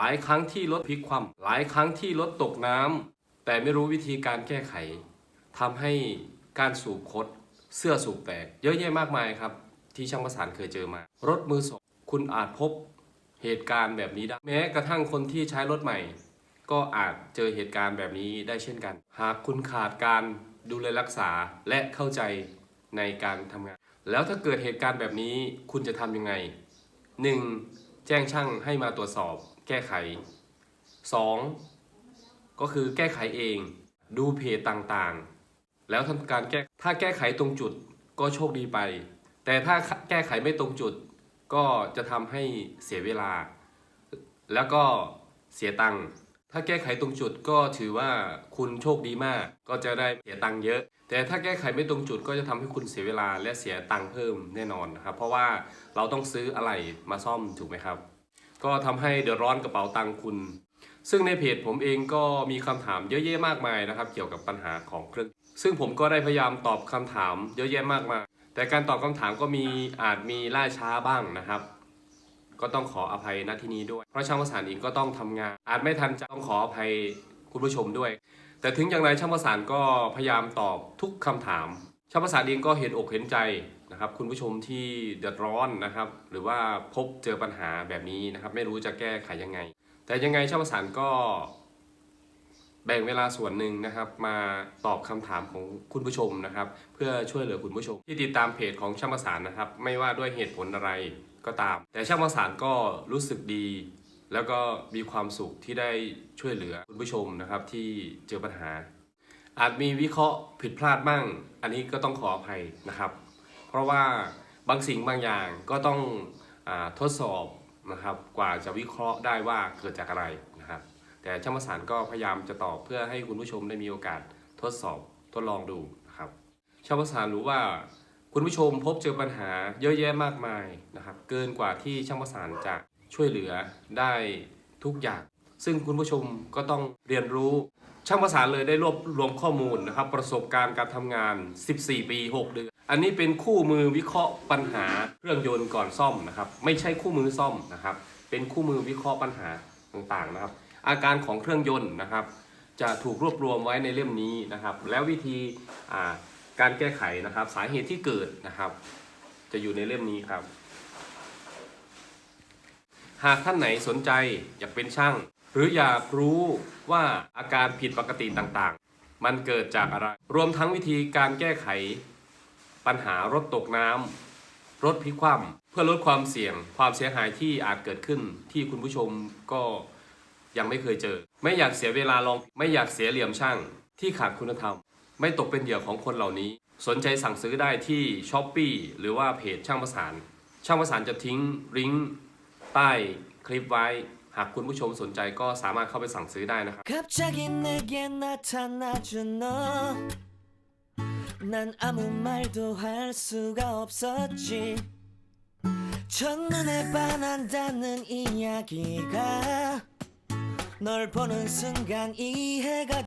หลายครั้งที่รถพลิกคว่ำหลายครั้งที่รถตกน้ำแต่ไม่รู้วิธีการแก้ไขทำให้การสูบคดเสื้อสูบแตก เยอะแยะมากมายครับ ที่ช่างประสานเคยเจอมา รถมือสองคุณอาจพบเหตุการณ์แบบนี้ได้แม้กระทั่งคนที่ใช้รถใหม่ ก็อาจเจอเหตุการณ์แบบนี้ได้เช่นกัน หากคุณขาดการดูแลรักษาและเข้าใจในการทำงาน แล้วถ้าเกิดเหตุการณ์แบบนี้คุณจะทำยังไง 1. แจ้งช่างให้มาตรวจสอบ แก้ไข 2. ก็คือแก้ไขเองดูเพจต่างๆ แล้วทำการแก้ถ้าแก้ไขตรงจุดก็โชคดีไป แต่ถ้าแก้ไขไม่ตรงจุด ก็จะทำให้เสียเวลา แล้วก็เสียตังค์ถ้าแก้ไขตรงจุดก็ถือว่าคุณโชคดีมาก ก็จะได้เสียตังค์เยอะ แต่ถ้าแก้ไขไม่ตรงจุดก็จะทำให้คุณเสียเวลาและเสียตังค์เพิ่มแน่นอนนะครับ เพราะว่าเราต้องซื้ออะไรมาซ่อมถูกไหมครับ ก็ทำให้เดือดร้อนกระเป๋าตังคุณ ซึ่งในเพจผมเองก็มีคำถามเยอะแยะมากมายนะครับ เกี่ยวกับปัญหาของเครื่อง ซึ่งผมก็ได้พยายามตอบคำถามเยอะแยะมากมาย แต่การตอบคำถามก็มีอาจมีล่าช้าบ้างนะครับ ก็ต้องขออภัยณที่นี้ด้วย เพราะช่างประสานเองก็ต้องทำงาน อาจไม่ทันจะต้องขออภัยคุณผู้ชมด้วย แต่ถึงอย่างไรช่างประสานก็พยายามตอบทุกคำถามช่างประสานเองก็เห็นอกเห็นใจ นะครับคุณผู้ชมที่เดือดร้อนนะครับ หรือว่าพบเจอปัญหาแบบนี้นะครับ ไม่รู้จะแก้ไขยังไง แต่ยังไงช่างประสานก็ แบ่งเวลาส่วนหนึ่งนะครับ มาตอบคำถามของคุณผู้ชมนะครับ เพื่อช่วยเหลือคุณผู้ชม ที่ติดตามเพจของช่างประสานนะครับ ไม่ว่าด้วยเหตุผลอะไรก็ตาม แต่ช่างประสานก็รู้สึกดี แล้วก็มีความสุขที่ได้ช่วยเหลือคุณผู้ชมนะครับ ที่เจอปัญหาอาจมีวิเคราะห์ผิดพลาดบ้าง อันนี้ก็ต้องขออภัยนะครับ เพราะว่าบางสิ่งบางอย่างก็ต้องอทดสอบนะครับ กว่าจะวิเคราะห์ได้ว่าเกิดจากอะไรนะครับ แต่ช่างประสานก็พยายามจะตอบเพื่อให้คุณผู้ชมได้มีโอกาสทดสอบทดลองดูนะครับช่างประสานรู้ว่าคุณผู้ชมพบเจอปัญหาเยอะแยะมากมายนะครับ เกินกว่าที่ช่างประสานจะช่วยเหลือได้ทุกอย่าง ซึ่งคุณผู้ชมก็ต้องเรียนรู้ ช่างประสานเลยได้รวบรวมข้อมูลนะครับ ประสบการณ์การทำงาน 14 ปี 6 เดือน อันนี้เป็นคู่มือวิเคราะห์ปัญหาเครื่องยนต์ก่อนซ่อมนะครับ ไม่ใช่คู่มือซ่อมนะครับ เป็นคู่มือวิเคราะห์ปัญหาต่างๆนะครับ อาการของเครื่องยนต์นะครับ จะถูกรวบรวมไว้ในเล่มนี้นะครับ แล้ววิธีการแก้ไขนะครับ สาเหตุที่เกิดนะครับ จะอยู่ในเล่มนี้ครับ หากท่านไหนสนใจอยากเป็นช่าง หรืออยากรู้ว่าอาการผิดปกติต่างๆ มันเกิดจากอะไร รวมทั้งวิธีการแก้ไข ปัญหารถตกน้ำรถพลิกคว่ำเพื่อลดความเสี่ยง ความเสียหายที่อาจเกิดขึ้นที่คุณผู้ชมก็ยังไม่เคยเจอ ไม่อยากเสียเวลาลอง ไม่อยากเสียเหลี่ยมช่างที่ขาดคุณธรรม ไม่ตกเป็นเหยื่อของคนเหล่านี้ สนใจสั่งซื้อได้ที่ช้อปปีหรือว่าเพจช่างประสาน ช่างประสานจะทิ้งลิงก์ใต้คลิปไว้ากคุณผู้ชมสนใจก็สามารถเข้าไปสั่งซื้อได้นะครับ 갑자기 내게 나타나준 너 난 아무 말도 할 수가 없었지 첫눈에 반한다는 이야기가 널 보는 순간 이해가